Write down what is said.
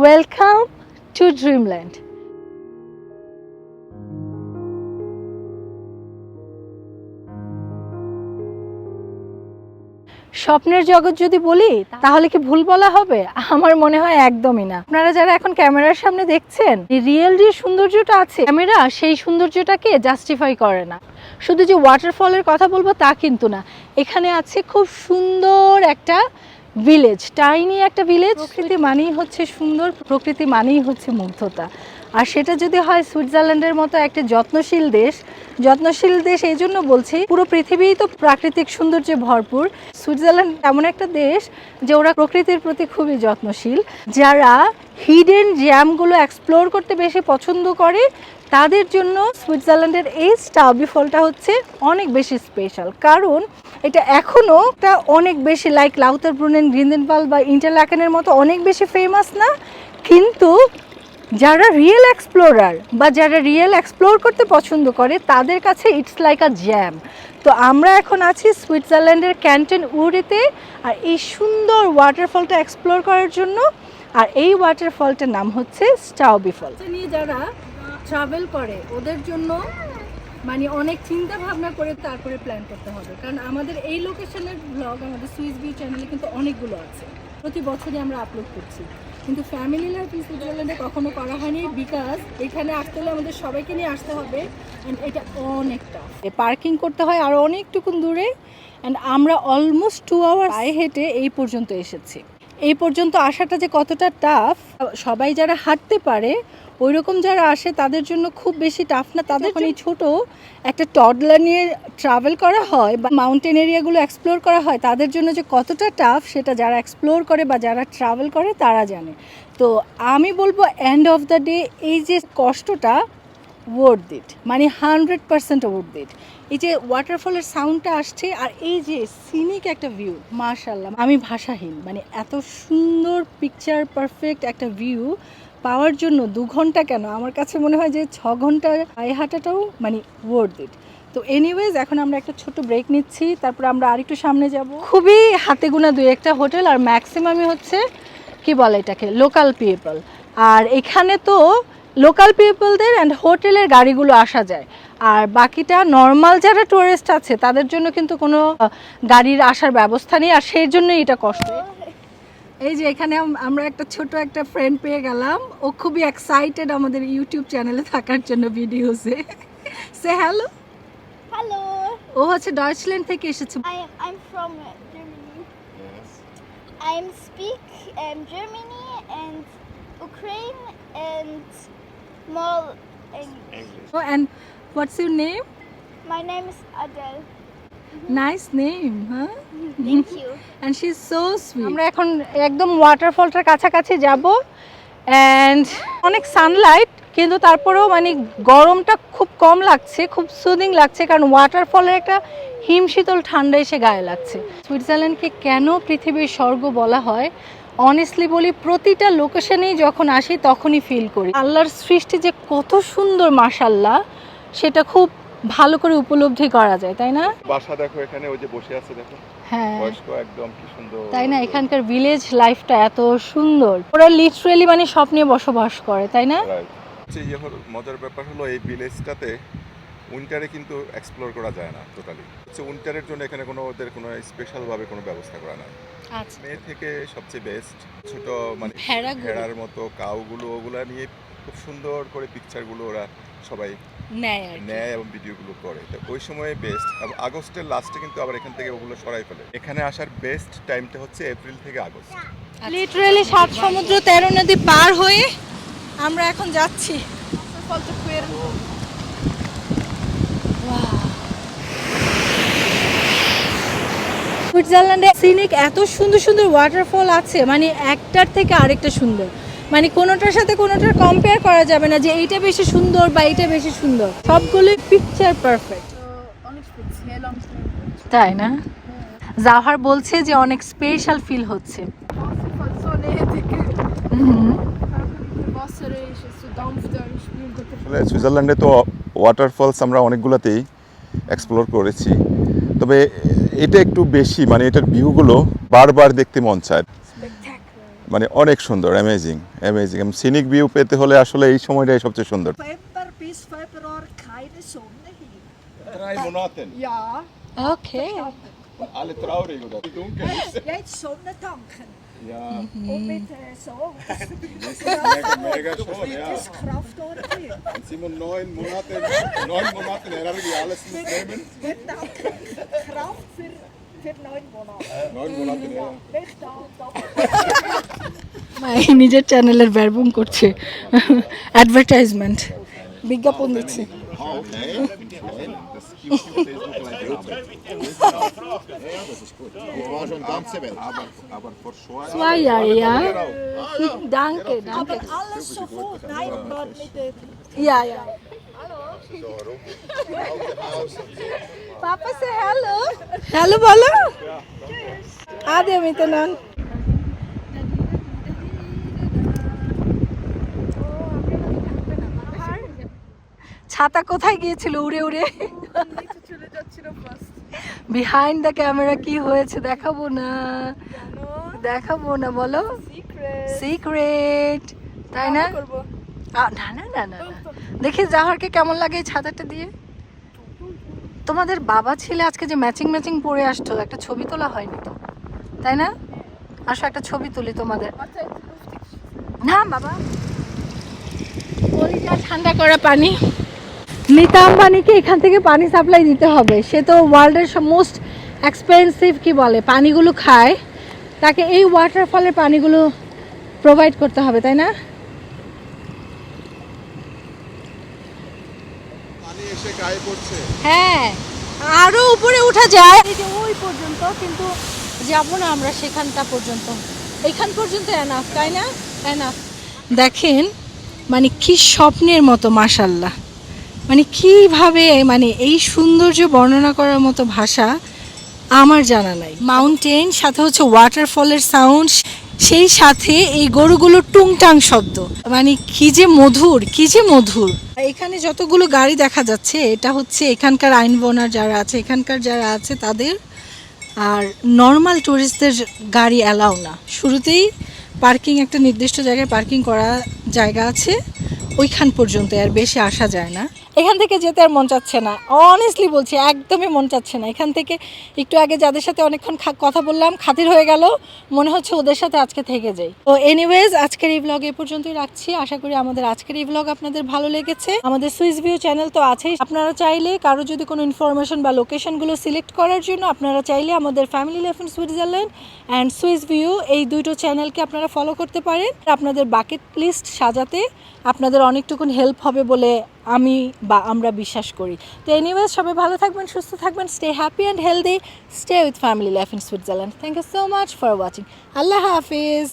Welcome to Dreamland স্বপ্নের জগৎ যদি বলি, তাহলে কি ভুল বলা হবে? আমার মনে হয় একদমই না। আপনারা যারা এখন ক্যামেরার সামনে দেখছেন রিয়েল যে সৌন্দর্যটা আছে, ক্যামেরা সেই সৌন্দর্যটাকে জাস্টিফাই করে না। শুধু যে ওয়াটারফলের কথা বলব তা কিন্তু না। এখানে আছে খুব সুন্দর একটা ভিলেজ টাইনি একটা ভিলেজ প্রকৃতি মানেই হচ্ছে সুন্দর, প্রকৃতি মানেই হচ্ছে মুগ্ধতা। আর সেটা যদি হয় সুইজারল্যান্ডের মতো একটা যত্নশীল দেশ যত্নশীল দেশ এই জন্য বলছি, পুরো পৃথিবীই তো প্রাকৃতিক সৌন্দর্যে ভরপুর। সুইজারল্যান্ড এমন একটা দেশ যে ওরা প্রকৃতির প্রতি খুবই যত্নশীল। যারা হিডেন জ্যামগুলো এক্সপ্লোর করতে বেশি পছন্দ করে, তাদের জন্য সুইজারল্যান্ডের এই স্টাবি ফলটা হচ্ছে অনেক বেশি স্পেশাল কারণ এটা এখনও একটা অনেক বেশি লাইক লাউতার, ব্রুনেন গ্রিন্দেনপাল বা ইন্টারল্যাকেনের মতো অনেক বেশি ফেমাস না, কিন্তু যারা রিয়েল এক্সপ্লোরার বা যারা রিয়েল এক্সপ্লোর করতে পছন্দ করে, তাদের কাছে ইটস লাইক আ জ্যাম তো আমরা এখন আছি সুইজারল্যান্ডের ক্যান্টন উড়িতে আর এই সুন্দর ওয়াটারফলটা এক্সপ্লোর করার জন্য, আর এই ওয়াটারফলটার নাম হচ্ছে স্টাউবি ফল নিয়ে যারা ট্রাভেল করে, ওদের জন্য মানে অনেক চিন্তা ভাবনা করে তারপরে প্ল্যান করতে হবে। কারণ আমাদের এই লোকেশনের ব্লগ আমাদের সুইস ভিউ চ্যানেলে কিন্তু অনেকগুলো আছে। প্রতি বছরই আমরা আপলোড করছি। কিন্তু ফ্যামিলি লাইফ ইন সুইজারল্যান্ডে কখনো করা হয়নি বিকজ এখানে আসতে হলে আমাদের সবাইকে নিয়ে আসতে হবে এটা অনেকটা পার্কিং করতে হয় আর অনেকটুকুন দূরে অ্যান্ড আমরা অলমোস্ট টু আওয়ার পায়ে হেঁটে এই পর্যন্ত এসেছি। এই পর্যন্ত আসাটা যে কতটা টাফ সবাই যারা হাঁটতে পারে ওই রকম যারা আসে তাদের জন্য খুব বেশি টাফ না। তাদের যখন এই ছোট একটা টডলার নিয়ে ট্রাভেল করা হয় বা মাউন্টেন এরিয়াগুলো এক্সপ্লোর করা হয় তাদের জন্য যে কতটা টাফ সেটা যারা এক্সপ্লোর করে বা যারা ট্রাভেল করে তারা জানে। তো আমি বলব এন্ড অফ দ্য ডে এই যে কষ্টটা ওয়ার্ড ইট মানে হান্ড্রেড পার্সেন্ট ওয়ার্ড ইট এই যে ওয়াটারফলের সাউন্ডটা আসছে আর এই যে সিনিক একটা ভিউ মাশাল্লাহ আমি ভাষাহীন মানে এত সুন্দর পিকচার পারফেক্ট একটা ভিউ পাওয়ার জন্য দু ঘণ্টা কেন? আমার কাছে মনে হয় যে ছ ঘণ্টা পায়ে হাঁটাটাও মানে ওয়ার্ড ইট তো এনিওয়েজ এখন আমরা একটা ছোট ব্রেক নিচ্ছি, তারপর আমরা আরেকটু সামনে যাব। খুবই হাতে গোনা দুই একটা হোটেল, আর ম্যাক্সিমামই হচ্ছে, কি বলে এটাকে? লোকাল পিপল আর এখানে তো লোকাল পিপলদের অ্যান্ড হোটেলের গাড়িগুলো আসা যায়। আর বাকিটা নর্মাল যারা টুরিস্ট আছে, তাদের জন্য কিন্তু কোনো গাড়ির আসার ব্যবস্থা নেই, আর সেই জন্যই এটা কষ্ট এই যে এখানে আমরা একটা ছোট একটা ফ্রেন্ড পেয়ে গেলাম। ও খুবই এক্সাইটেড আমাদের ইউটিউব চ্যানেলে থাকার জন্য ভিডিওসে সে হ্যালো হ্যালো ও হচ্ছে ডয়েচল্যান্ড থেকে এসেছে। I am I'm from I am speak um, Germany and Ukraine and more English. And what's your name My name is Adele. Nice name হ্যাঁ Thank you. And she is so sweet আমরা এখন একদম ওয়াটারফলটার কাছাকাছি যাব and অনেক Sunlight কিন্তু তারপরেও মানে গরমটা খুব কম লাগছে খুব সুদিং লাগছে কারণ ওয়াটারফলের একটা হিমশীতল ঠান্ডা এসে গায়ে লাগছে। সুইজারল্যান্ডকে কেন পৃথিবীর স্বর্গ বলা হয়? অনেস্টলি বলি প্রতিটা লোকেশনেই যখন আসি তখনই ফিল করি। আল্লাহর সৃষ্টি যে কত সুন্দর মাসাল্লাহ সেটা খুব ভালো করে উপলব্ধি করা যায় তাই না? বাসা দেখো এখানে ওই যে বসে আছে দেখো। হ্যাঁ। বয়স্ক একদম কি সুন্দর। তাই না? এখানকার ভিলেজ লাইফটা এত সুন্দর। ওরা লিটারেলি মানে স্বপ্নে বসবাস করে তাই না. হচ্ছে ইয়ে মজার ব্যাপার হলো এই ভিলেজটাতে উইন্টারে কিন্তু এক্সপ্লোর করা যায় না টোটালি হচ্ছে উইন্টারের জন্য এখানে কোনো ওদের কোনো স্পেশাল ভাবে কোনো ব্যবস্থা করা নাই। আচ্ছা। মে থেকে সবচেয়ে বেস্ট ছোট মানে। ভেড়ার মতো কাউগুলো ওগুলা নিয়ে খুব সুন্দর করে পিকচারগুলো ওরা সবাই নেয় আর কি। নেয় এবং ভিডিওগুলো করে। তো ওই সময় বেস্ট এবং আগস্টের লাস্টে কিন্তু আবার এখান থেকে ওগুলো সরাই ফেলে। এখানে আসার বেস্ট টাইমটা হচ্ছে এপ্রিল থেকে আগস্ট লিটারেলি সাত সমুদ্র তেরো নদী পার হয়ে আমরা এখন যাচ্ছি। সুইজারল্যান্ডে সিনিক এত সুন্দর সুন্দর ওয়াটারফল আছে মানে একটার থেকে আরেকটা সুন্দর। মানে কোনোটার সাথে কোনোটার কম্পেয়ার করা যাবে না যে এইটা বেশি সুন্দর বা এইটা বেশি সুন্দর। সবগুলোই পিকচার পারফেক্ট তাই না? জাহার বলছে যে অনেক স্পেশাল ফিল হচ্ছে। সুইজারল্যান্ডে তো ওয়াটারফলস আমরা অনেকগুলোতেই এক্সপ্লোর করেছি। তবে এটা একটু বেশি মানে এটার ভিউগুলো বারবার দেখতে মন চায়। মানে অনেক সুন্দর অ্যামেজিং অ্যামেজিং সিনিক ভিউ পেতে হলে আসলে এই সময়টাই সবচেয়ে সুন্দর hier. ওকে Alle traurig oder dunkel. jetzt Sonne tanken. Ja, Und mit äh, so, das ist mega, mega schon, ja. das Kraft ordentlich. Dann sind wir neun Monate, neun Monate Energie alles mitnehmen. Wir Kraft für, নিজের চ্যানেলের ব্যর্বং করছে advertisement বিজ্ঞাপন দিচ্ছে Ah, gut. Zwei Jahre, ja. Danke, danke. Aber alles sofort. Nein, man mit den Ja, ja. Hello. Hello বলো। আদে মিতনান ছাতা কোথায় গিয়েছিল? উড়ে উড়ে। বিহাইন্ড দ্য ক্যামেরা কি হয়েছে দেখাবো না। দেখাবো না বলো। সিক্রেট তাই না না না না না। দেখি জাহারকে কেমন লাগে এই ছাতাটা দিয়ে? তোমাদের বাবা ছেলে আজকে যে ম্যাচিং ম্যাচিং পরে আসতো একটা ছবি তোলা হয়নি তো? তাই না? আসো একটা ছবি তুলি তোমাদের। না বাবা। কলিজা ঠান্ডা করা পানি। নিতা আম্বানিকে এখান থেকে পানি সাপ্লাই দিতে হবে। সে তো ওয়ার্ল্ডের মোস্ট এক্সপেন্সিভ কি বলে পানিগুলো খায়। তাকে এই ওয়াটারফলের পানিগুলো প্রোভাইড করতে হবে তাই না পানি এসে গায়ে পড়ছে? হ্যাঁ আরও উপরে উঠা যায়। এই যে ওই পর্যন্ত, কিন্তু যাব না আমরা সেখানটা পর্যন্ত। এখান পর্যন্ত এনাফ তাই না? এনাফ দেখেন মানে কি স্বপ্নের মতো মাশাল্লাহ মানে কীভাবে মানে এই সৌন্দর্য বর্ণনা করার মতো ভাষা আমার জানা নাই। মাউন্টেন সাথে হচ্ছে ওয়াটারফলের সাউন্ড সেই সাথে এই গরুগুলোর টুংটাং শব্দ। মানে কি যে মধুর, কি যে মধুর। এখানে যতগুলো গাড়ি দেখা যাচ্ছে, এটা হচ্ছে এখানকার আইন বোনার যারা আছে, এখানকার যারা আছে তাদের, আর নর্মাল ট্যুরিস্টদের গাড়ি অ্যালাউ না। শুরুতেই পার্কিং একটা নির্দিষ্ট জায়গায় পার্কিং করা জায়গা আছে, ওইখান পর্যন্ত আর বেশি আসা যায় না। এখান থেকে যেতে আর মন চাচ্ছে না। অনেস্টলি বলছি, একদমই মন চাচ্ছে না। এখান থেকে একটু আগে যাদের সাথে অনেকক্ষণ কথা বললাম, খাতির হয়ে গেল, মনে হচ্ছে ওদের সাথে আজকে থেকে যাই। তো এনিওয়েজ আজকের এই ব্লগ এ পর্যন্তই রাখছি। আশা করি আমাদের আজকের এই ব্লগ আপনাদের ভালো লেগেছে। আমাদের সুইস ভিউ চ্যানেল তো আছেই। আপনারা চাইলে কারও যদি কোনো ইনফরমেশন বা লোকেশনগুলো সিলেক্ট করার জন্য, আপনারা চাইলে আমাদের family life in Switzerland and Swiss view এই দুটো চ্যানেলকে আপনারা ফলো করতে পারেন। আপনাদের বাকেট লিস্ট সাজাতে আপনাদের অনেকটুকুন হেল্প হবে বলে আমি বা আমরা বিশ্বাস করি। তো এনিওয়েজ সবাই ভালো থাকবেন, সুস্থ থাকবেন stay happy and healthy stay with family life in Switzerland thank you so much for watching Allah Hafiz.